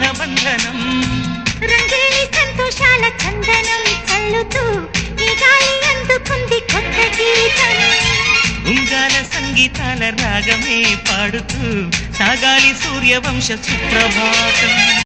పెంచుకుందాం స్నేహబంధనం. రంగేలి సంతోషాల చందనం చల్లుతూ ఈ గాలి అందుకుంది కొత్త గీతం. ఉంగాల సంగీతాల రాగమే పాడుతూ సాగాలి సూర్యవంశ సుప్రభాతం.